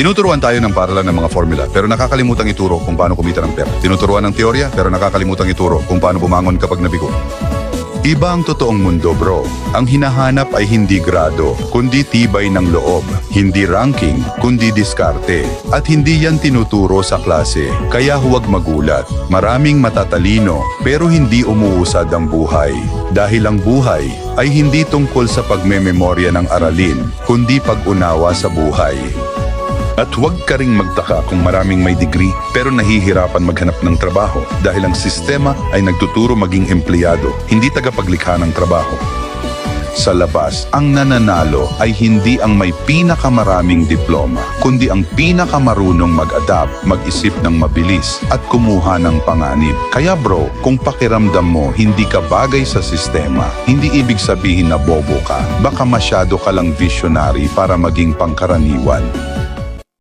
Tinuturuan tayo ng paralan ng mga formula pero nakakalimutang ituro kung paano kumita ng pera. Tinuturuan ng teorya pero nakakalimutang ituro kung paano bumangon kapag nabigo. Iba ang totoong mundo bro. Ang hinahanap ay hindi grado, kundi tibay ng loob. Hindi ranking, kundi diskarte. At hindi yan tinuturo sa klase. Kaya huwag magulat. Maraming matatalino, pero hindi umuusad ang buhay. Dahil ang buhay ay hindi tungkol sa pagmememorya ng aralin, kundi pag-unawa sa buhay. At huwag ka ring magtaka kung maraming may degree pero nahihirapan maghanap ng trabaho dahil ang sistema ay nagtuturo maging empleyado, hindi tagapaglikha ng trabaho. Sa labas, ang nananalo ay hindi ang may pinakamaraming diploma, kundi ang pinakamarunong mag-adapt, mag-isip ng mabilis at kumuha ng panganib. Kaya bro, kung pakiramdam mo hindi ka bagay sa sistema, hindi ibig sabihin na bobo ka. Baka masyado ka lang visionary para maging pangkaraniwan.